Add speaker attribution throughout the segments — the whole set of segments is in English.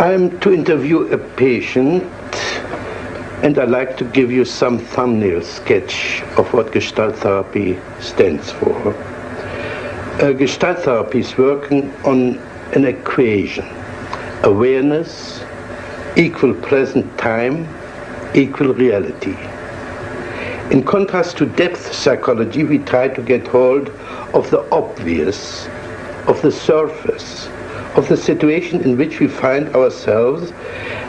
Speaker 1: I'm to interview a patient and I'd like to give you some thumbnail sketch of what Gestalt therapy stands for. Uh, Gestalt therapy is working on an equation. Awareness equal present time equal reality. In contrast to depth psychology, we try to get hold of the obvious, of the surface, of the situation in which we find ourselves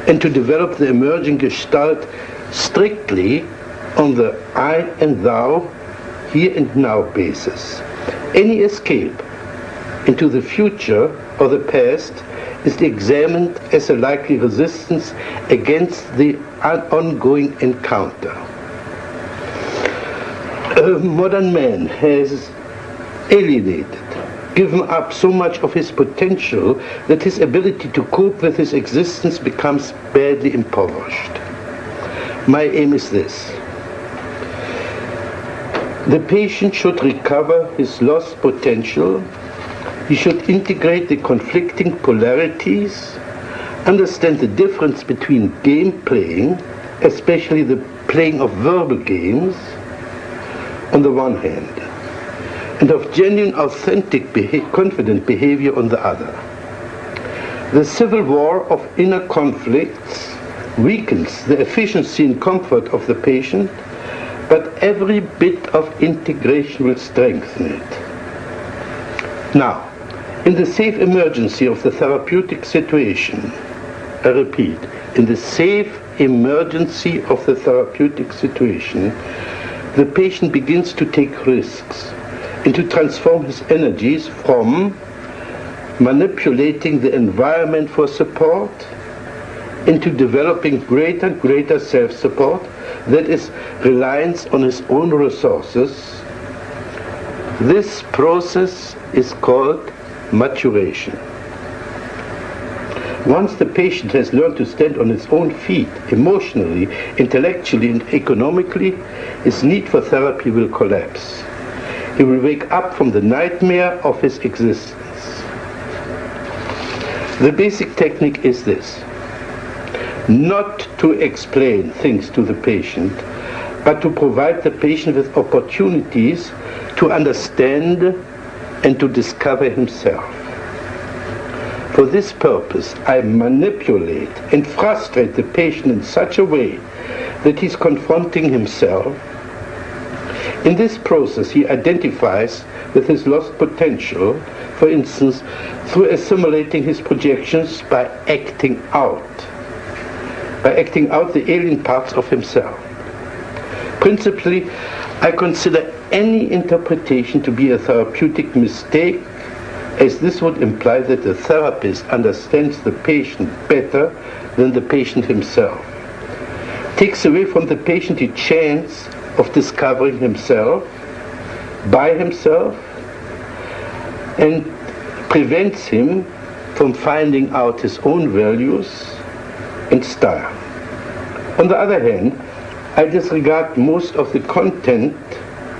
Speaker 1: and to develop the emerging gestalt strictly on the I and thou, here and now basis. Any escape into the future or the past is examined as a likely resistance against the ongoing encounter. A modern man has alienated given up so much of his potential that his ability to cope with his existence becomes badly impoverished. My aim is this. The patient should recover his lost potential. He should integrate the conflicting polarities, understand the difference between game playing, especially the playing of verbal games, on the one hand, and of genuine, authentic, beha confident behavior on the other. The civil war of inner conflicts weakens the efficiency and comfort of the patient, but every bit of integration will strengthen it. Now, in the safe emergency of the therapeutic situation, I repeat, in the safe emergency of the therapeutic situation, the patient begins to take risks and to transform his energies from manipulating the environment for support into developing greater and greater self-support that is reliance on his own resources this process is called maturation. Once the patient has learned to stand on his own feet emotionally intellectually and economically his need for therapy will collapse he will wake up from the nightmare of his existence. The basic technique is this. Not to explain things to the patient, but to provide the patient with opportunities to understand and to discover himself. For this purpose, I manipulate and frustrate the patient in such a way that he's confronting himself in this process, he identifies with his lost potential, for instance, through assimilating his projections by acting out, by acting out the alien parts of himself. Principally, I consider any interpretation to be a therapeutic mistake, as this would imply that the therapist understands the patient better than the patient himself. Takes away from the patient the chance of discovering himself by himself and prevents him from finding out his own values and style. On the other hand, I disregard most of the content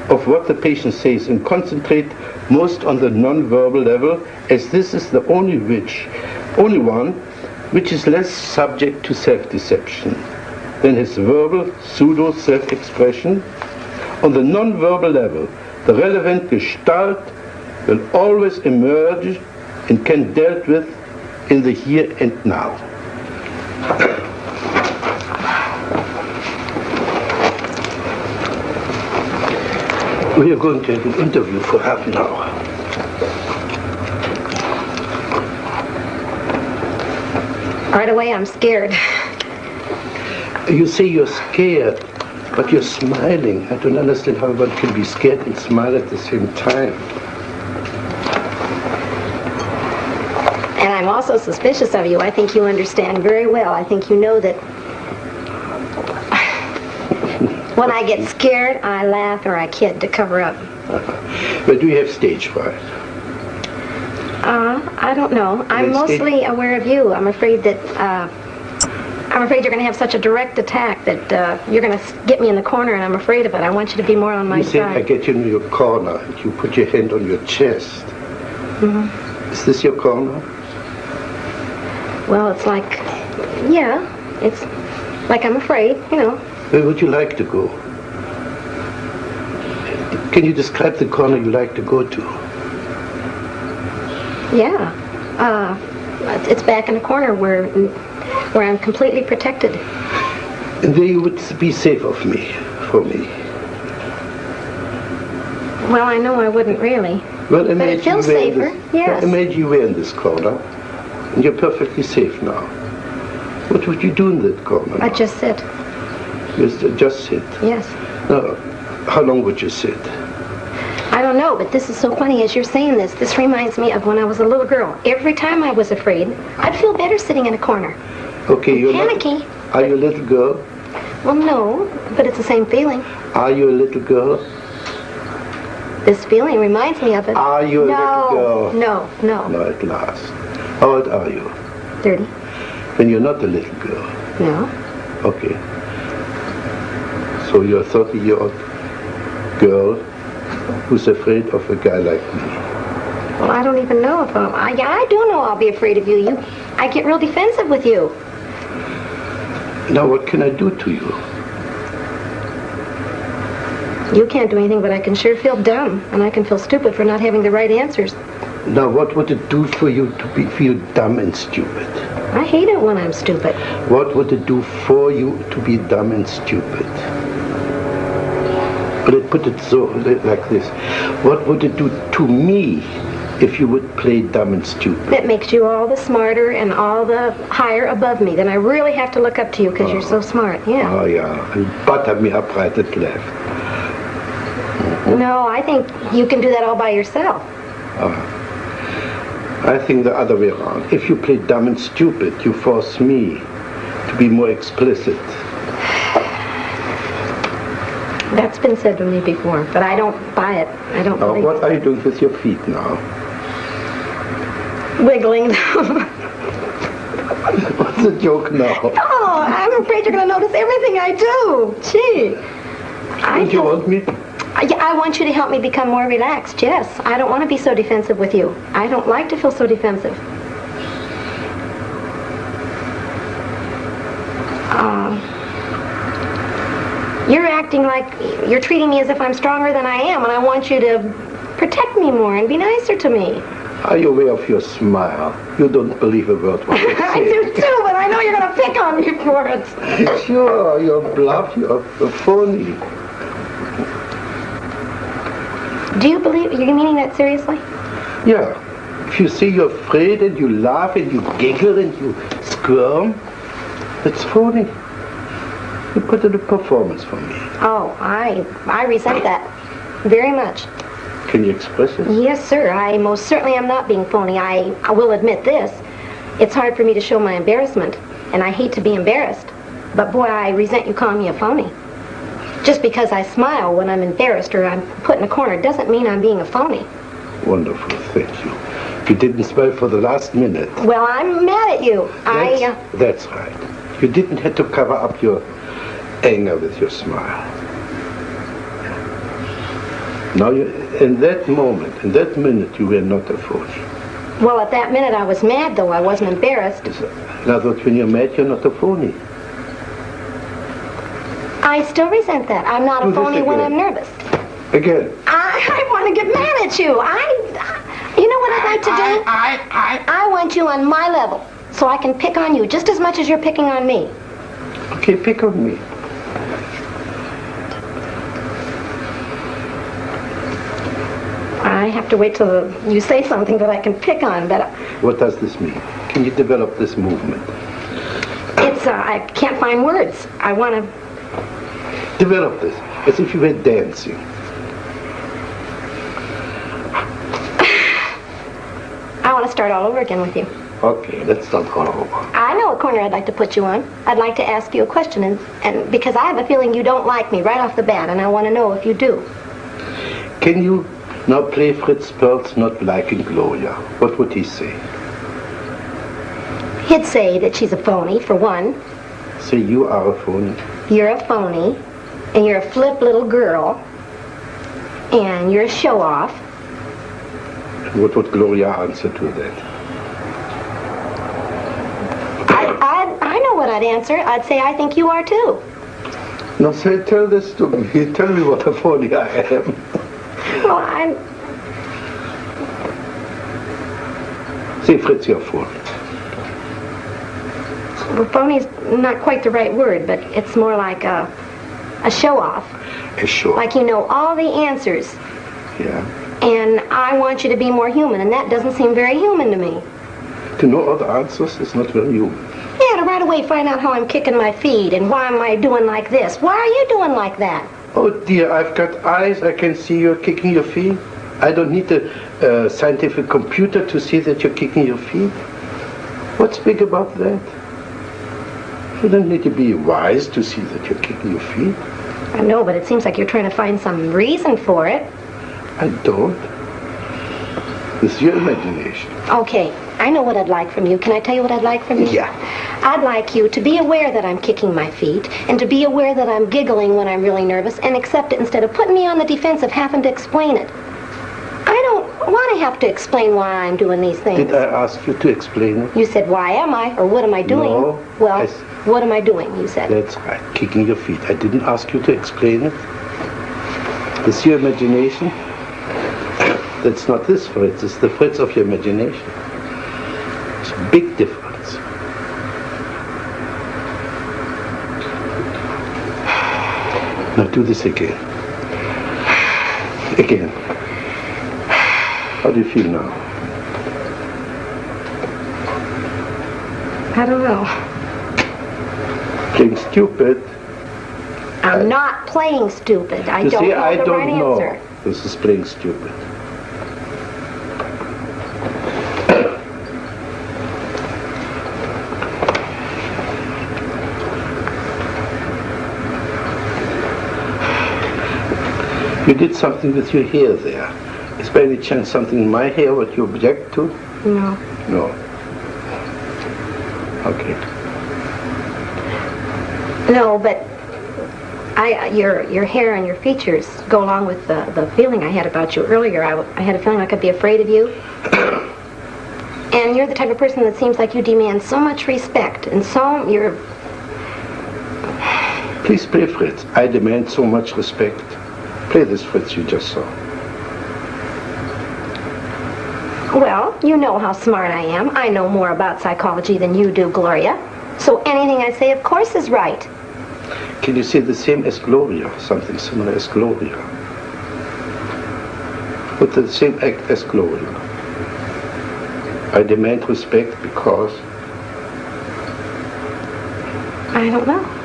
Speaker 1: of what the patient says and concentrate most on the non-verbal level as this is the only which only one which is less subject to self-deception than his verbal pseudo self-expression. On the non-verbal level, the relevant gestalt will always emerge and can dealt with in the here and now. we are going to have an interview for half an hour.
Speaker 2: Right away, I'm scared.
Speaker 1: You say you're scared, but you're smiling. I don't understand how one can be scared and smile at the same time.
Speaker 2: And I'm also suspicious of you. I think you understand very well. I think you know that when I get scared, I laugh or I kid to cover up.
Speaker 1: But do you have stage fright?
Speaker 2: Uh, I don't know. I'm mostly aware of you. I'm afraid that, uh, I'm afraid you're going to have such a direct attack that uh, you're going to get me in the corner and I'm afraid of it. I want you to be more on my
Speaker 1: You said I get you in your corner. and You put your hand on your chest.
Speaker 2: Mm-hmm.
Speaker 1: Is this your corner?
Speaker 2: Well, it's like Yeah, it's like I'm afraid, you know.
Speaker 1: Where would you like to go? Can you describe the corner you like to go to?
Speaker 2: Yeah. Uh, it's back in a corner where where I'm completely protected.
Speaker 1: And there you would be safe of me, for me.
Speaker 2: Well, I know I wouldn't really.
Speaker 1: Well,
Speaker 2: But it feels safer,
Speaker 1: this-
Speaker 2: yes.
Speaker 1: Imagine you were in this corner, and you're perfectly safe now. What would you do in that corner?
Speaker 2: I
Speaker 1: now?
Speaker 2: just sit.
Speaker 1: Just, just sit.
Speaker 2: Yes.
Speaker 1: Now, how long would you sit?
Speaker 2: I don't know, but this is so funny as you're saying this. This reminds me of when I was a little girl. Every time I was afraid, I'd feel better sitting in a corner.
Speaker 1: Okay, you're
Speaker 2: Panicky.
Speaker 1: Are you a little girl?
Speaker 2: Well, no, but it's the same feeling.
Speaker 1: Are you a little girl?
Speaker 2: This feeling reminds me of it.
Speaker 1: Are you a
Speaker 2: no,
Speaker 1: little girl?
Speaker 2: No, no,
Speaker 1: No, at last. How old are you?
Speaker 2: 30.
Speaker 1: When you're not a little girl.
Speaker 2: No.
Speaker 1: Okay. So you're a 30 year old girl who's afraid of a guy like me.
Speaker 2: Well, I don't even know if I'm. I, I do know I'll be afraid of you. You, I get real defensive with you.
Speaker 1: Now what can I do to you?
Speaker 2: You can't do anything, but I can sure feel dumb, and I can feel stupid for not having the right answers.
Speaker 1: Now what would it do for you to be, feel dumb and stupid?
Speaker 2: I hate it when I'm stupid.
Speaker 1: What would it do for you to be dumb and stupid? But it put it so like this. What would it do to me if you would play dumb and stupid?
Speaker 2: That makes you all the smarter and all the higher above me. Then I really have to look up to you because you're so oh. smart. Yeah.
Speaker 1: Oh yeah, and butter me up right and left. Mm-hmm.
Speaker 2: No, I think you can do that all by yourself. Oh.
Speaker 1: I think the other way around. If you play dumb and stupid, you force me to be more explicit.
Speaker 2: That's been said to me before, but I don't buy it. I don't
Speaker 1: Now, what are you doing with your feet now?
Speaker 2: Wiggling them.
Speaker 1: What's a joke now?
Speaker 2: oh, I'm afraid you're going to notice everything I do. Gee. I
Speaker 1: you want me?
Speaker 2: I, I want you to help me become more relaxed, yes. I don't want to be so defensive with you. I don't like to feel so defensive. Um, you're acting like you're treating me as if I'm stronger than I am, and I want you to protect me more and be nicer to me.
Speaker 1: Are you aware of your smile? You don't believe a word what
Speaker 2: I
Speaker 1: say.
Speaker 2: I do too, but I know you're going to pick on me for it.
Speaker 1: Sure, you're bluff, you're phony.
Speaker 2: Do you believe you're meaning that seriously?
Speaker 1: Yeah. If you say you're afraid and you laugh and you giggle and you squirm, it's phony. You put in a performance for me.
Speaker 2: Oh, I I resent that very much.
Speaker 1: Can you express it?
Speaker 2: Yes, sir. I most certainly am not being phony. I, I will admit this. It's hard for me to show my embarrassment, and I hate to be embarrassed. But boy, I resent you calling me a phony. Just because I smile when I'm embarrassed or I'm put in a corner doesn't mean I'm being a phony.
Speaker 1: Wonderful, thank you. If You didn't smile for the last minute.
Speaker 2: Well, I'm mad at you. I, uh,
Speaker 1: that's right. You didn't have to cover up your anger with your smile. Now, you, in that moment, in that minute, you were not a phony.
Speaker 2: well, at that minute I was mad, though I wasn't embarrassed.
Speaker 1: In other words, when you're mad, you're not a phony.
Speaker 2: I still resent that. I'm not
Speaker 1: Do
Speaker 2: a phony when. I'm nervous.
Speaker 1: Again.
Speaker 2: I, I want to get mad at you. I, you know what I'd like to do?
Speaker 1: I, I,
Speaker 2: I I want you on my level, so I can pick on you just as much as you're picking on me.
Speaker 1: Okay, pick on me.
Speaker 2: I have to wait till you say something that I can pick on, but
Speaker 1: What does this mean? Can you develop this movement?
Speaker 2: it's, uh, I can't find words. I want to,
Speaker 1: Develop this, as if you were dancing.
Speaker 2: I want to start all over again with you.
Speaker 1: Okay, let's start all over.
Speaker 2: I know a corner I'd like to put you on. I'd like to ask you a question, and, and because I have a feeling you don't like me right off the bat, and I want to know if you do.
Speaker 1: Can you now play Fritz Perls not liking Gloria? What would he say?
Speaker 2: He'd say that she's a phony, for one.
Speaker 1: Say you are a phony.
Speaker 2: You're a phony, and you're a flip little girl, and you're a show-off.
Speaker 1: What would Gloria answer to that?
Speaker 2: I, I, I know what I'd answer. I'd say I think you are too.
Speaker 1: Now say, tell this to me. Tell me what a phony I am.
Speaker 2: I'm...
Speaker 1: Say, Fritz, you're phony.
Speaker 2: Well, phony's not quite the right word, but it's more like a, a show-off.
Speaker 1: A sure.
Speaker 2: Like you know all the answers,
Speaker 1: yeah.
Speaker 2: and I want you to be more human, and that doesn't seem very human to me.
Speaker 1: To know all the answers is not very human.
Speaker 2: Yeah, to right away find out how I'm kicking my feet, and why am I doing like this? Why are you doing like that?
Speaker 1: Oh dear, I've got eyes. I can see you're kicking your feet. I don't need a uh, scientific computer to see that you're kicking your feet. What's big about that? You don't need to be wise to see that you're kicking your feet.
Speaker 2: I know, but it seems like you're trying to find some reason for it.
Speaker 1: I don't. It's your imagination.
Speaker 2: Okay, I know what I'd like from you. Can I tell you what I'd like from you?
Speaker 1: Yeah.
Speaker 2: I'd like you to be aware that I'm kicking my feet and to be aware that I'm giggling when I'm really nervous and accept it instead of putting me on the defense of having to explain it. I don't want to have to explain why I'm doing these things.
Speaker 1: Did I ask you to explain it?
Speaker 2: You said, why am I? Or what am I doing?
Speaker 1: No,
Speaker 2: well, what am I doing? You said.
Speaker 1: That's right, kicking your feet. I didn't ask you to explain it. It's your imagination. That's not this Fritz, it's the Fritz of your imagination. It's a big difference. Now do this again. Again. How do you feel now?
Speaker 2: I don't know.
Speaker 1: Playing stupid.
Speaker 2: I'm not playing stupid. I don't
Speaker 1: see,
Speaker 2: know
Speaker 1: I
Speaker 2: the
Speaker 1: don't
Speaker 2: right
Speaker 1: know.
Speaker 2: answer.
Speaker 1: This is playing stupid. You did something with your hair there. Is by any chance something in my hair what you object to?
Speaker 2: No.
Speaker 1: No. Okay.
Speaker 2: No, but I, your your hair and your features go along with the, the feeling I had about you earlier. I, I had a feeling like I'd be afraid of you. and you're the type of person that seems like you demand so much respect and so you're
Speaker 1: Please play Fritz. I demand so much respect. Play this Fritz you just saw.
Speaker 2: well, you know how smart I am. I know more about psychology than you do, Gloria. So anything I say, of course, is right.
Speaker 1: Can you say the same as Gloria? Something similar as Gloria? With the same act as Gloria. I demand respect because
Speaker 2: I don't know.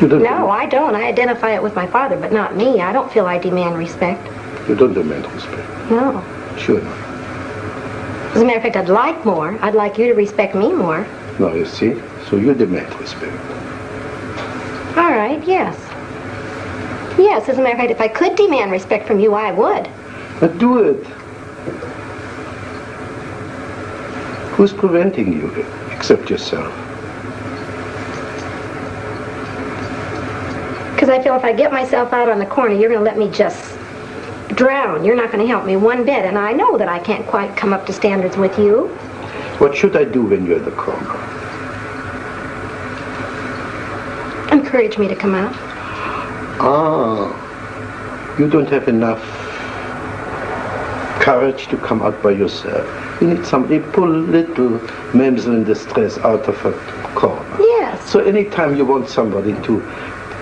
Speaker 1: You don't
Speaker 2: No, I don't. I identify it with my father, but not me. I don't feel I demand respect.
Speaker 1: you don't demand respect.
Speaker 2: No.
Speaker 1: Sure not.
Speaker 2: As a matter of fact, I'd like more. I'd like you to respect me more.
Speaker 1: No, you see, so you demand respect.
Speaker 2: All right, yes. Yes, as a matter of fact, if I could demand respect from you, I would.
Speaker 1: But do it. Who's preventing you except yourself?
Speaker 2: Because I feel if I get myself out on the corner, you're going to let me just drown. You're not going to help me one bit, and I know that I can't quite come up to standards with you.
Speaker 1: What should I do when you're in the corner?
Speaker 2: Encourage me to come out.
Speaker 1: Ah, you don't have enough courage to come out by yourself. You need somebody pull little mamsel in distress out of a corner.
Speaker 2: Yes.
Speaker 1: So anytime you want somebody to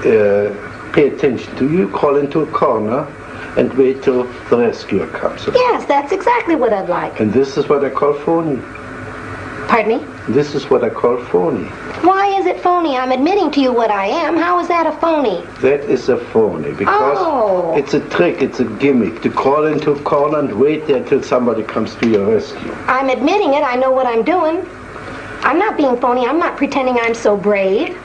Speaker 1: uh, pay attention to you, call into a corner and wait till the rescuer comes.
Speaker 2: Yes, that's exactly what I'd like.
Speaker 1: And this is what I call phony.
Speaker 2: Pardon me?
Speaker 1: This is what I call phony.
Speaker 2: Why is it phony? I'm admitting to you what I am. How is that a phony?
Speaker 1: That is a phony because
Speaker 2: Oh.
Speaker 1: it's a trick, it's a gimmick to crawl into a corner and wait there till somebody comes to your rescue.
Speaker 2: I'm admitting it. I know what I'm doing. I'm not being phony. I'm not pretending I'm so brave.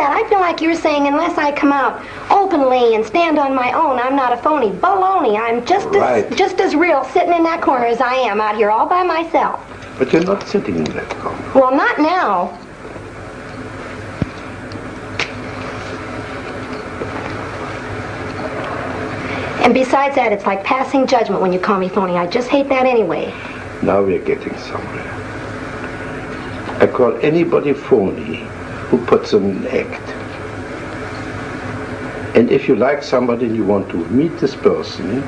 Speaker 2: I that. I feel like you're saying unless I come out openly and stand on my own, I'm not a phony. Baloney. I'm just
Speaker 1: Right.
Speaker 2: as just as real sitting in that corner as I am out here all by myself.
Speaker 1: But you're not sitting in that corner.
Speaker 2: Well, not now. And besides that, it's like passing judgment when you call me phony. I just hate that anyway.
Speaker 1: Now we're getting somewhere. I call anybody phony who puts on an act. And if you like somebody and you want to meet this person,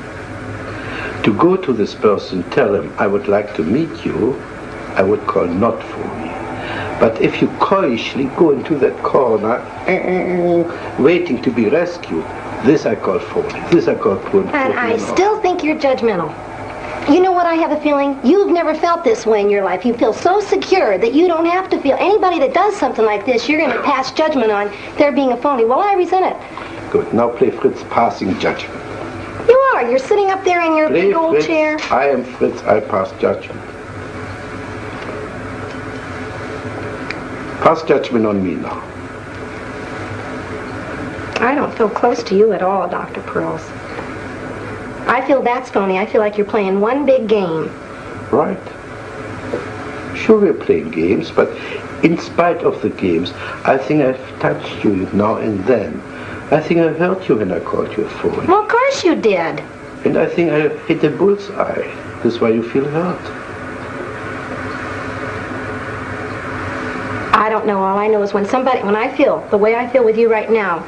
Speaker 1: to go to this person, tell him, I would like to meet you, I would call not for me. But if you coyishly go into that corner, waiting to be rescued, this I call phony. This I call poor.
Speaker 2: And I still think you're judgmental. You know what I have a feeling? You've never felt this way in your life. You feel so secure that you don't have to feel. Anybody that does something like this, you're going to pass judgment on their being a phony. Well, I resent it.
Speaker 1: Good. Now play Fritz passing judgment.
Speaker 2: You are. You're sitting up there in your
Speaker 1: Play
Speaker 2: big old
Speaker 1: Fritz.
Speaker 2: chair.
Speaker 1: I am Fritz. I pass judgment. Pass judgment on me now.
Speaker 2: I don't feel close to you at all, Dr. Pearls. I feel that's phony. I feel like you're playing one big game.
Speaker 1: Right. Sure, we're playing games, but in spite of the games, I think I've touched you now and then. I think I hurt you when I called you a phony.
Speaker 2: Well, of course you did.
Speaker 1: And I think I hit a bullseye. That's why you feel hurt.
Speaker 2: I don't know. All I know is when somebody, when I feel the way I feel with you right now,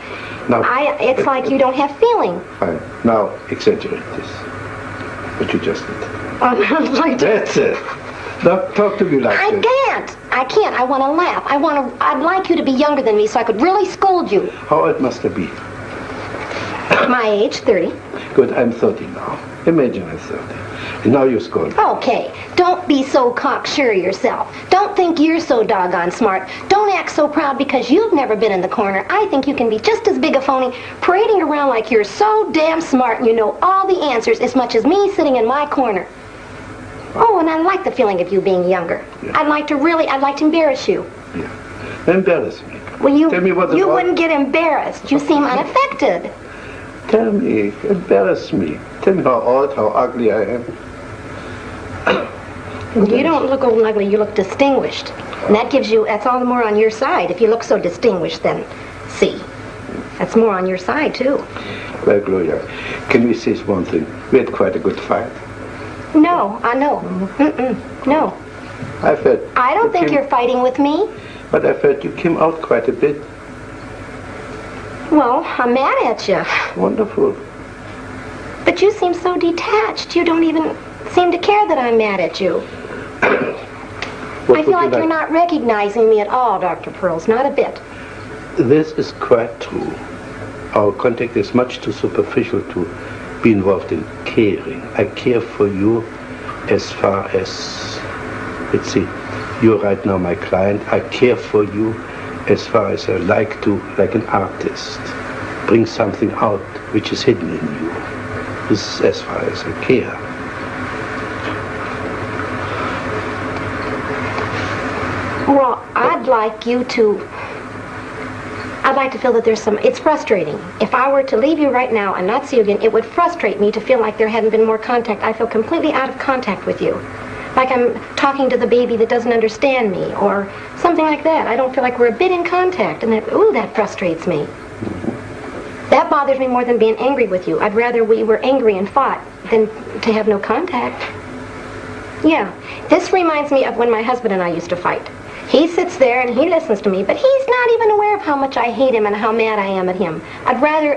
Speaker 1: Now,
Speaker 2: I, it's like you don't have feeling.
Speaker 1: Fine. Now, exaggerate this. What you just did.
Speaker 2: I'm like,
Speaker 1: That's it. Now, talk to me like
Speaker 2: I
Speaker 1: this.
Speaker 2: can't. I can't. I want to laugh. I want to. I'd like you to be younger than me so I could really scold you.
Speaker 1: How old must I be?
Speaker 2: My age, 30.
Speaker 1: Good, I'm 30 now. Imagine I'm 30. Now you're scolding.
Speaker 2: Okay, don't be so cocksure yourself. Don't think you're so doggone smart. Don't act so proud because you've never been in the corner. I think you can be just as big a phony, parading around like you're so damn smart and you know all the answers as much as me sitting in my corner. Oh, and I like the feeling of you being younger.
Speaker 1: Yeah.
Speaker 2: I'd like to really, I'd like to embarrass you.
Speaker 1: Yeah. Embarrass me.
Speaker 2: Well, you,
Speaker 1: Tell me what
Speaker 2: you wouldn't get embarrassed. You seem unaffected.
Speaker 1: Tell me. Embarrass me. Tell me how old, how ugly I am.
Speaker 2: You don't look old and ugly, you look distinguished. And that gives you, that's all the more on your side. If you look so distinguished, then see. That's more on your side, too.
Speaker 1: Well, Gloria, can we say one thing? We had quite a good fight.
Speaker 2: No, I know. Mm-mm, no.
Speaker 1: I felt...
Speaker 2: I don't
Speaker 1: you
Speaker 2: think
Speaker 1: came-
Speaker 2: you're fighting with me.
Speaker 1: But I felt you came out quite a bit.
Speaker 2: Well, I'm mad at you.
Speaker 1: Wonderful.
Speaker 2: But you seem so detached. You don't even seem to care that I'm mad at you. I feel like you're not recognizing me at all, Dr. Pearls. Not a bit.
Speaker 1: This is quite true. Our contact is much too superficial to be involved in caring. I care for you as far as, let's see, you're right now my client. I care for you as far as I like to, like an artist, bring something out which is hidden in you. This is as far as I care.
Speaker 2: Well, I'd like you to. I'd like to feel that there's some. It's frustrating. If I were to leave you right now and not see you again, it would frustrate me to feel like there hadn't been more contact. I feel completely out of contact with you. Like I'm talking to the baby that doesn't understand me, or something like that. I don't feel like we're a bit in contact, and that, ooh, that frustrates me. That bothers me more than being angry with you. I'd rather we were angry and fought than to have no contact. Yeah, this reminds me of when my husband and I used to fight. He sits there and he listens to me, but he's not even aware of how much I hate him and how mad I am at him. I'd rather,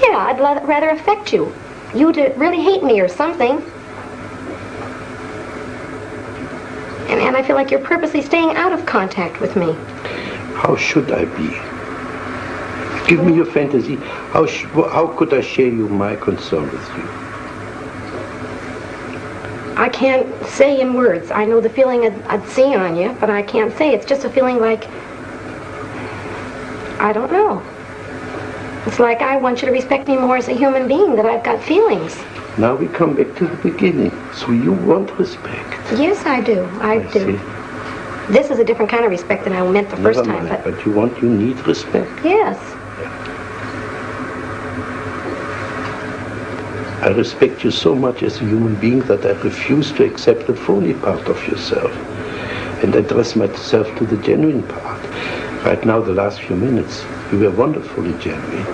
Speaker 2: yeah, I'd rather affect you. You to really hate me or something. And, and I feel like you're purposely staying out of contact with me.
Speaker 1: How should I be? Give me your fantasy. How, how could I share you my concern with you?
Speaker 2: I can't say in words. I know the feeling I'd, I'd see on you, but I can't say. It's just a feeling like, I don't know. It's like I want you to respect me more as a human being, that I've got feelings.
Speaker 1: Now we come back to the beginning. So you want respect.
Speaker 2: Yes, I do. I,
Speaker 1: I
Speaker 2: do.
Speaker 1: see.
Speaker 2: This is a different kind of respect than I meant the first time,
Speaker 1: mind,
Speaker 2: but
Speaker 1: but you want, you need respect.
Speaker 2: yes.
Speaker 1: I respect you so much as a human being that I refuse to accept the phony part of yourself and address myself to the genuine part. Right now, the last few minutes, you were wonderfully genuine.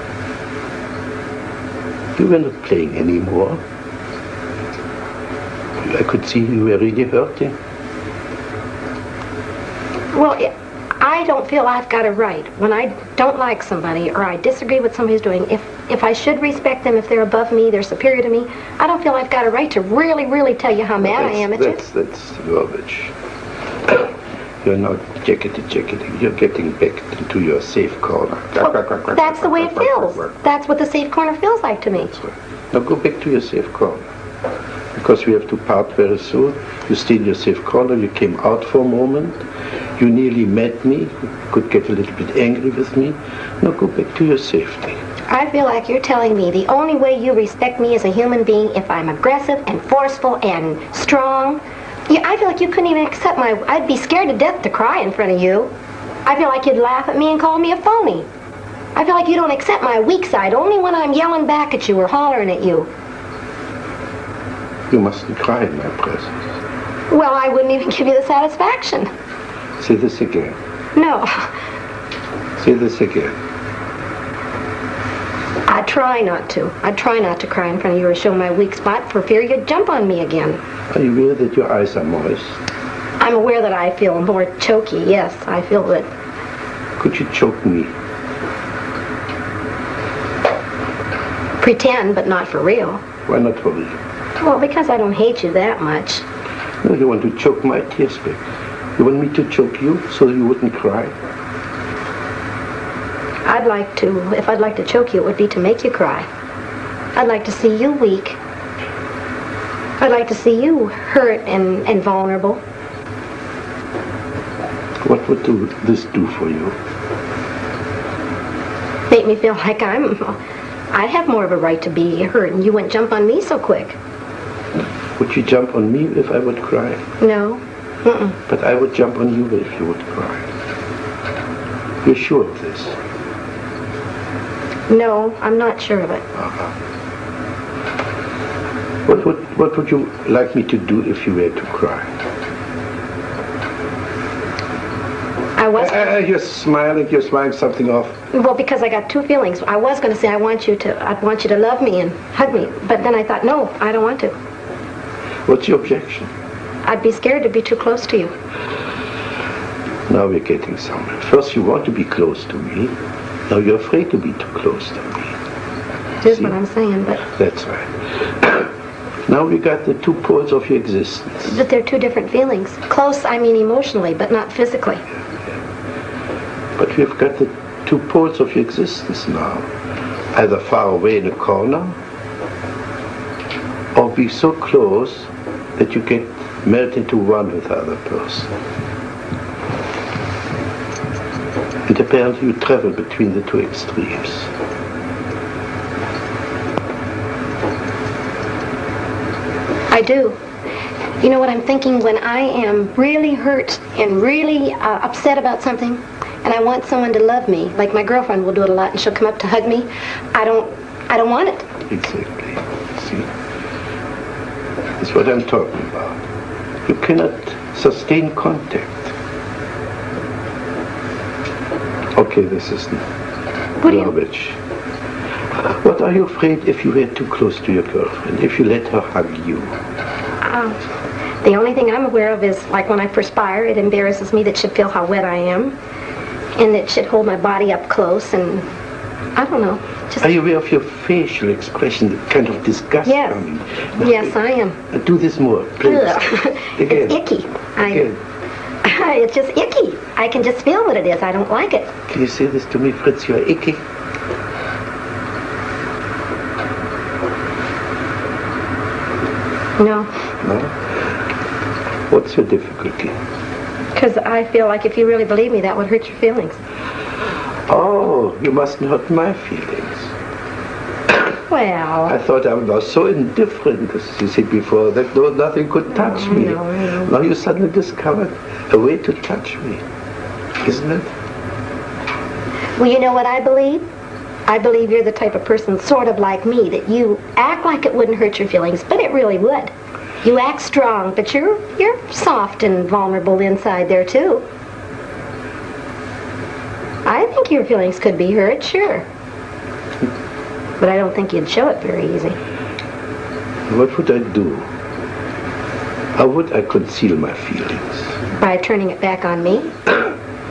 Speaker 1: You were not playing anymore. I could see you were really hurting.
Speaker 2: Well, I don't feel I've got a right when I don't like somebody or I disagree with somebody's doing. If if I should respect them, if they're above me, they're superior to me, I don't feel I've got a right to really, really tell you how mad I am at you.
Speaker 1: that's, That's garbage. You're not jackety jacketing. You're getting back into your safe corner.
Speaker 2: That's the way it feels. That's what the safe corner feels like to me.
Speaker 1: That's right. Now go back to your safe corner. Because we have to part very soon. You stay in your safe corner. You came out for a moment. You nearly met me. You could get a little bit angry with me. Now go back to your safety.
Speaker 2: I feel like you're telling me the only way you respect me as a human being if I'm aggressive and forceful and strong. Yeah, I feel like you couldn't even accept my. I'd be scared to death to cry in front of you. I feel like you'd laugh at me and call me a phony. I feel like you don't accept my weak side only when I'm yelling back at you or hollering at you.
Speaker 1: You mustn't cry in my presence.
Speaker 2: Well, I wouldn't even give you the satisfaction.
Speaker 1: Say this again.
Speaker 2: No,
Speaker 1: Say this again.
Speaker 2: I try not to. I try not to cry in front of you or show my weak spot for fear you'd jump on me again.
Speaker 1: Are you aware that your eyes are moist?
Speaker 2: I'm aware that I feel more choky, yes. I feel that.
Speaker 1: Could you choke me?
Speaker 2: Pretend, but not for real.
Speaker 1: Why not for real?
Speaker 2: Well, because I don't hate you that much.
Speaker 1: No, you want to choke my tears back. You want me to choke you so you wouldn't cry?
Speaker 2: I'd like to, if I'd like to choke you, it would be to make you cry. I'd like to see you weak. I'd like to see you hurt and, and vulnerable.
Speaker 1: What would do, this do for you?
Speaker 2: Make me feel like I'm, I have more of a right to be hurt and you wouldn't jump on me so quick.
Speaker 1: Would you jump on me if I would cry?
Speaker 2: No. Mm-mm.
Speaker 1: But I would jump on you if you would cry. You're sure of this?
Speaker 2: No, I'm not sure of it.
Speaker 1: What would, what would you like me to do if you were to cry?
Speaker 2: I was,
Speaker 1: Uh, uh, you're smiling, you're smiling something off.
Speaker 2: well, because I got two feelings. I was going to say I want you to, I want you to love me and hug me. But then I thought, no, I don't want to.
Speaker 1: What's your objection?
Speaker 2: I'd be scared to be too close to you.
Speaker 1: Now we're getting somewhere. First you want to be close to me. Now you're afraid to be too close to me.
Speaker 2: Here's
Speaker 1: See?
Speaker 2: what I'm saying, but,
Speaker 1: That's right. now we got the two poles of your existence.
Speaker 2: but they're two different feelings. Close, I mean emotionally, but not physically.
Speaker 1: But we've got the two poles of your existence now. Either far away in a corner, or be so close that you get melt into one with the other person. And apparently you travel between the two extremes.
Speaker 2: I do. You know what I'm thinking? When I am really hurt and really uh, upset about something, and I want someone to love me, like my girlfriend will do it a lot, and she'll come up to hug me. I don't, I don't want it.
Speaker 1: Exactly. See? That's what I'm talking about. You cannot sustain contact. Okay, this is
Speaker 2: What
Speaker 1: garbage. What are you afraid if you were too close to your girlfriend, if you let her hug you?
Speaker 2: Um, the only thing I'm aware of is like when I perspire, it embarrasses me that she'd feel how wet I am, and that she'd hold my body up close, and I don't know. Just
Speaker 1: Are you aware of your facial expression, the kind of disgust
Speaker 2: Yes. yes, I am.
Speaker 1: Do this more, please. Again.
Speaker 2: It's icky. I,
Speaker 1: Again.
Speaker 2: it's just icky. I can just feel what it is. I don't like it.
Speaker 1: Can you say this to me, Fritz? You're icky.
Speaker 2: No,
Speaker 1: No? What's your difficulty?
Speaker 2: because I feel like if you really believe me, that would hurt your feelings.
Speaker 1: Oh, you mustn't hurt my feelings.
Speaker 2: Well,
Speaker 1: I thought I was so indifferent, as you said before, that no, nothing could touch
Speaker 2: I
Speaker 1: me.
Speaker 2: know, I know.
Speaker 1: Now you suddenly discovered a way to touch me, isn't it?
Speaker 2: well, you know what I believe? I believe you're the type of person, sort of like me, that you act like it wouldn't hurt your feelings, but it really would. You act strong, but you're you're soft and vulnerable inside there too. I think your feelings could be hurt, sure. But I don't think you'd show it very easy.
Speaker 1: What would I do? How would I conceal my feelings?
Speaker 2: By turning it back on me?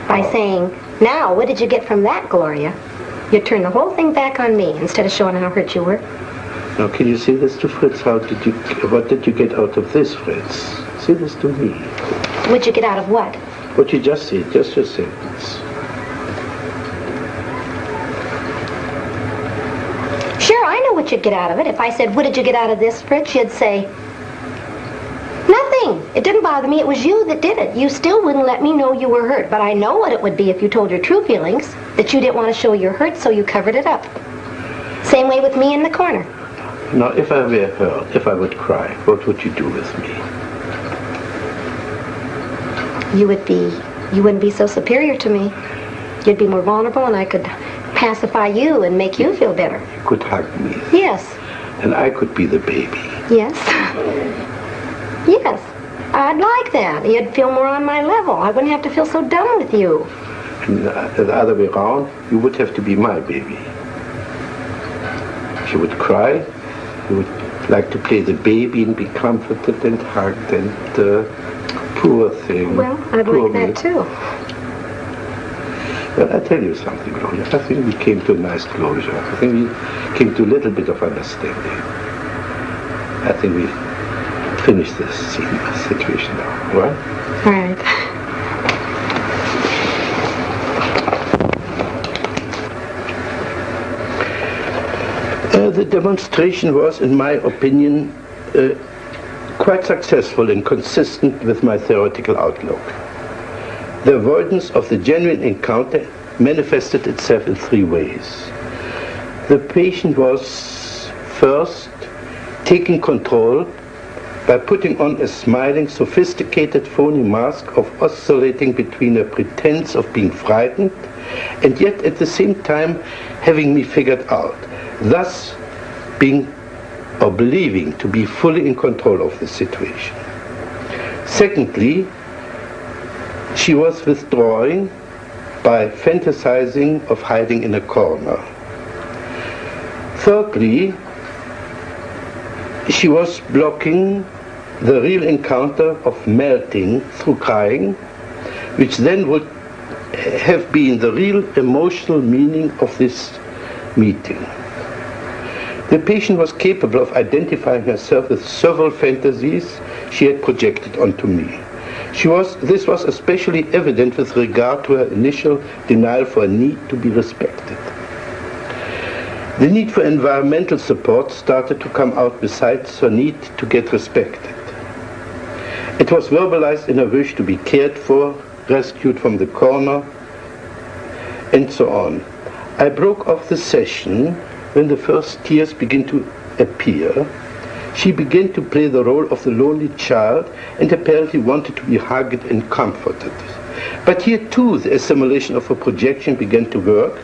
Speaker 2: By saying, now, what did you get from that, Gloria? You turned the whole thing back on me instead of showing how hurt you were.
Speaker 1: Now, can you say this to Fritz? How did you, what did you get out of this, Fritz? Say this to me.
Speaker 2: What'd you get out of what?
Speaker 1: What you just said, just your sentence.
Speaker 2: Sure, I know what you'd get out of it. If I said, what did you get out of this, Fritz, you'd say. It didn't bother me. It was you that did it. You still wouldn't let me know you were hurt. But I know what it would be if you told your true feelings, that you didn't want to show you're hurt, so you covered it up. Same way with me in the corner.
Speaker 1: Now, if I were hurt, if I would cry, what would you do with me?
Speaker 2: You would be, you wouldn't be so superior to me. You'd be more vulnerable and I could pacify you and make you feel better.
Speaker 1: You could hug me,
Speaker 2: Yes,
Speaker 1: and I could be the baby.
Speaker 2: yes. Yes, I'd like that. You'd feel more on my level. I wouldn't have to feel so dumb with you.
Speaker 1: And the other way around, you would have to be my baby. She would cry, you would like to play the baby and be comforted and hugged and uh, poor thing.
Speaker 2: Well, I'd
Speaker 1: poor
Speaker 2: like that
Speaker 1: me.
Speaker 2: too.
Speaker 1: Well, I tell you something, Gloria. I think we came to a nice closure. I think we came to a little bit of understanding. I think we finished this situation now, all right?
Speaker 2: All right.
Speaker 1: Uh, the demonstration was, in my opinion, uh, quite successful and consistent with my theoretical outlook. The avoidance of the genuine encounter manifested itself in three ways. The patient was first taking control by putting on a smiling, sophisticated, phony mask of oscillating between a pretense of being frightened and yet at the same time having me figured out, thus being or believing to be fully in control of the situation. Secondly, she was withdrawing by fantasizing of hiding in a corner. Thirdly, she was blocking the real encounter of melting through crying, which then would have been the real emotional meaning of this meeting. The patient was capable of identifying herself with several fantasies she had projected onto me. She was, this was especially evident with regard to her initial denial for a need to be respected. The need for environmental support started to come out besides her need to get respected. It was verbalized in a wish to be cared for, rescued from the corner, and so on. I broke off the session when the first tears began to appear. She began to play the role of the lonely child and apparently wanted to be hugged and comforted. But here too the assimilation of her projection began to work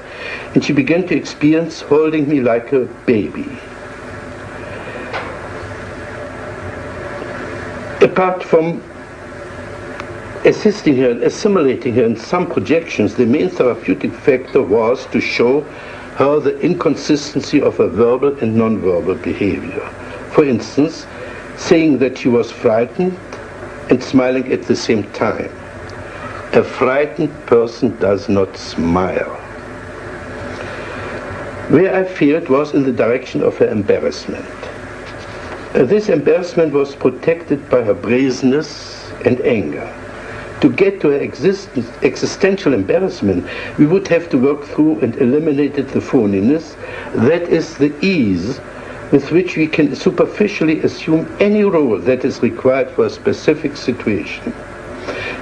Speaker 1: and she began to experience holding me like a baby. Apart from assisting her and assimilating her in some projections, the main therapeutic factor was to show her the inconsistency of her verbal and nonverbal behavior. For instance, saying that she was frightened and smiling at the same time. A frightened person does not smile. Where I feared was in the direction of her embarrassment. This embarrassment was protected by her brazenness and anger. To get to her existence, existential embarrassment, we would have to work through and eliminate the phoniness. That is the ease with which we can superficially assume any role that is required for a specific situation.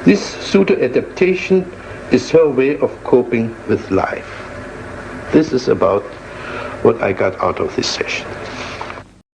Speaker 1: This pseudo-adaptation is her way of coping with life. This is about what I got out of this session.